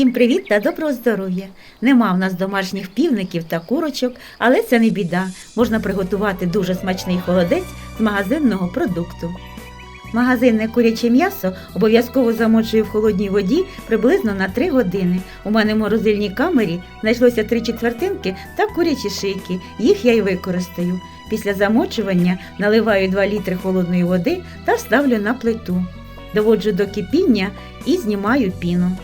Всім привіт та доброго здоров'я! Нема в нас домашніх півників та курочок, але це не біда. Можна приготувати дуже смачний холодець з магазинного продукту. Магазинне куряче м'ясо обов'язково замочую в холодній воді приблизно на 3 години. У мене в морозильній камері знайшлося 3 четвертинки та курячі шийки. Їх я й використаю. Після замочування наливаю 2 літри холодної води та ставлю на плиту. Доводжу до кипіння і знімаю піну.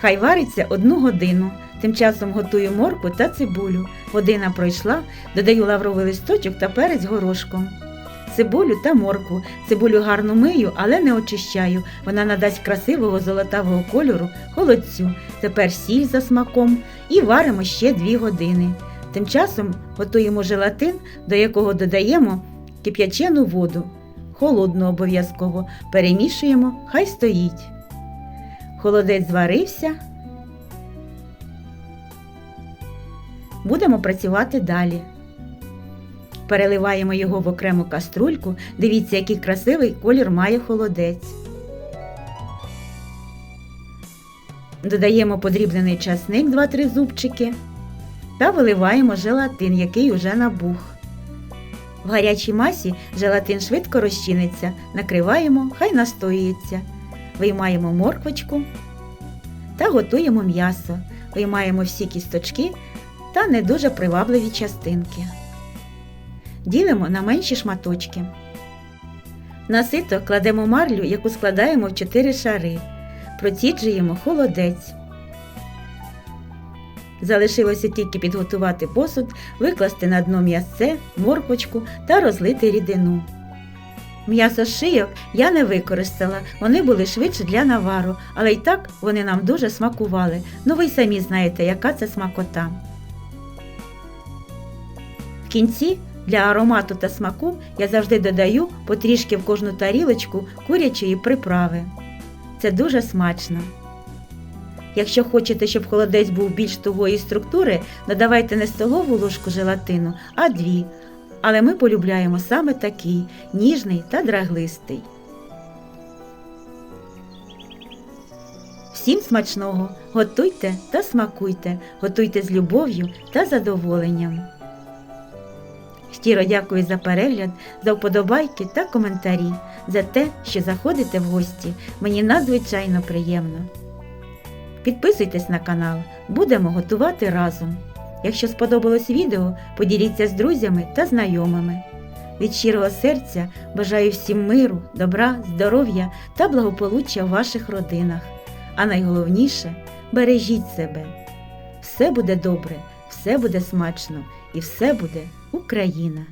Хай вариться одну годину. Тим часом готую морку та цибулю. Година пройшла, додаю лавровий листочок та перець горошком. Цибулю та морку. Цибулю гарно мию, але не очищаю. Вона надасть красивого золотавого кольору холодцю. Тепер сіль за смаком і варимо ще 2 години. Тим часом готуємо желатин, до якого додаємо кип'ячену воду. Холодну обов'язково. Перемішуємо, хай стоїть. Холодець зварився. Будемо працювати далі. Переливаємо його в окрему каструльку. Дивіться, який красивий колір має холодець. Додаємо подрібнений часник 2-3 зубчики та виливаємо желатин, який уже набух. В гарячій масі желатин швидко розчиниться, накриваємо, хай настоюється. Виймаємо морквочку та готуємо м'ясо. Виймаємо всі кісточки та не дуже привабливі частинки. Ділимо на менші шматочки. На сито кладемо марлю, яку складаємо в 4 шари. Проціджуємо холодець. Залишилося тільки підготувати посуд, викласти на дно м'ясце, морквочку та розлити рідину. М'ясо шийок я не використала, вони були швидше для навару, але й так вони нам дуже смакували. Ну ви й самі знаєте, яка це смакота. В кінці для аромату та смаку я завжди додаю потрішки в кожну тарілочку курячої приправи. Це дуже смачно. Якщо хочете, щоб холодець був більш тугої структури, додавайте не столову ложку желатину, а дві. Але ми полюбляємо саме такий ніжний та драглистий. Всім смачного! Готуйте та смакуйте, готуйте з любов'ю та задоволенням. Щиро дякую за перегляд, за вподобайки та коментарі, за те, що заходите в гості. Мені надзвичайно приємно. Підписуйтесь на канал, будемо готувати разом. Якщо сподобалось відео, поділіться з друзями та знайомими. Від щирого серця бажаю всім миру, добра, здоров'я та благополуччя в ваших родинах. А найголовніше бережіть себе. Все буде добре, все буде смачно і все буде Україна!